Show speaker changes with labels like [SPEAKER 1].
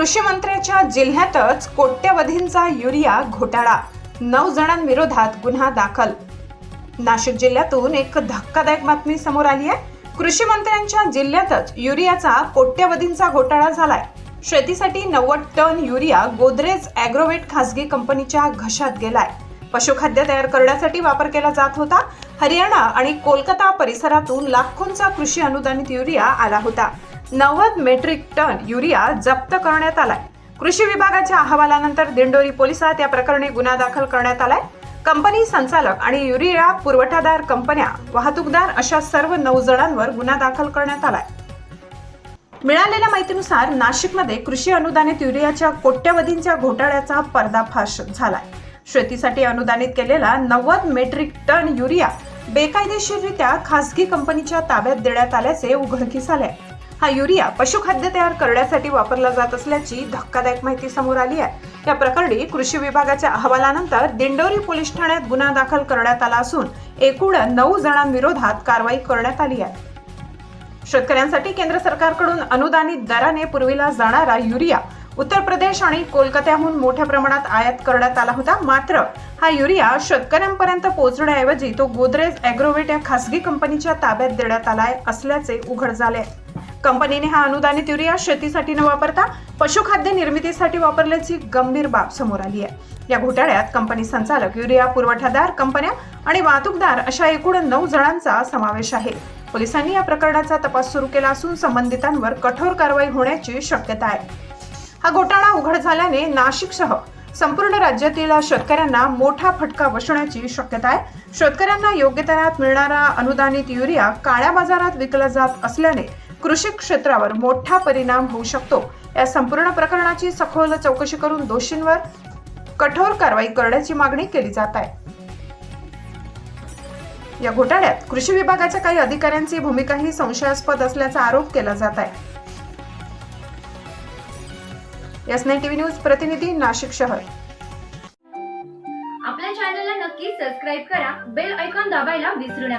[SPEAKER 1] कृषी मंत्र्याच्या जिल्ह्यातच कोट्यवधींचा युरिया घोटाळा. नऊ जणांविरोधात गुन्हा दाखल. नाशिक जिल्ह्यातून एक धक्कादायक बातमी समोर आली आहे. कृषी मंत्र्यांच्या जिल्ह्यातच युरियाचा कोट्यवधींचा घोटाळा झालाय. शेतीसाठी नव्वद टन युरिया गोदरेज अॅग्रोवेट खासगी कंपनीच्या घशात गेलाय. पशुखाद्य तयार करण्यासाठी वापर केला जात होता. हरियाणा आणि कोलकाता परिसरातून लाखोंचा कृषी अनुदानित युरिया आला होता. नव्वद मेट्रिक टन युरिया जप्त करण्यात आलाय. कृषी विभागाच्या अहवालानंतर दिंडोरी पोलिसात या प्रकरणी गुन्हा दाखल करण्यात आलाय. कंपनी संचालक आणि युरिया पुरवठादार कंपन्या वाहतूकदार अशा सर्व नऊ जणांवर गुन्हा दाखल करण्यात आलाय. मिळालेल्या माहितीनुसार नाशिकमध्ये कृषी अनुदानित युरियाच्या कोट्यवधींच्या घोटाळ्याचा पर्दाफाश झालाय. शेतीसाठी अनुदानित केलेला नव्वद मेट्रिक टन युरिया बेकायदेशीररित्या खासगी कंपनीच्या ताब्यात देण्यात आल्याचे उघडकीस आले आहे. हा युरिया पशुखाद्य तयार करण्यासाठी वापरला जात असल्याची धक्कादायक माहिती समोर आली आहे. या प्रकरणी कृषी विभागाच्या अहवालानंतर दिंडोरी पोलीस ठाण्यात गुन्हा दाखल करण्यात आला असून एकूण नऊ जणांविरोधात कारवाई करण्यात आली आहे. शेतकऱ्यांसाठी केंद्र सरकारकडून अनुदानित दराने पुरविला जाणारा युरिया उत्तर प्रदेश आणि कोलकात्याहून मोठ्या प्रमाणात आयात करण्यात आला होता. मात्र हा युरिया शेतकऱ्यांपर्यंत पोहोचण्याऐवजी तो गोदरेज अॅग्रोवेट या खासगी कंपनीच्या ताब्यात देण्यात आला असल्याचे उघड झाले कंपनीने हा अनुदानित युरिया शेतीसाठी न वापरता पशुखाद्य निर्मितीसाठी वापरल्याची गंभीर बाब समोर आली आहे. या घोटाळ्यात कंपनी संचालक युरिया पुरवठादार कंपन्या आणि वाहतूकदार अशा एकूण नऊ जणांचा समावेश आहे. पोलिसांनी या प्रकरणाचा तपास सुरू केला असून संबंधितांवर कठोर कारवाई होण्याची शक्यता आहे. हा घोटाळा उघड झाल्याने नाशिकसह संपूर्ण राज्यातील शेतकऱ्यांना मोठा फटका बसण्याची शक्यता आहे. शेतकऱ्यांना योग्य दरात मिळणारा अनुदानित युरिया काळ्या बाजारात विकला जात असल्याने कृषी क्षेत्रावर मोठा परिणाम होऊ शकतो. या संपूर्ण प्रकरणाची सखोल चौकशी करून दोषींवर कठोर कारवाई करण्याची मागणी केली जात आहे. या घोटाळ्यात कृषी विभागाच्या काही अधिकाऱ्यांची भूमिकाही संशयास्पद असल्याचा आरोप केला जात आहे. टीव्ही न्यूज प्रतिनिधी नाशिक शहर.
[SPEAKER 2] आपल्या चॅनलला नक्की सबस्क्राईब करा. बेल ऐकॉन दाबायला विसरू नका.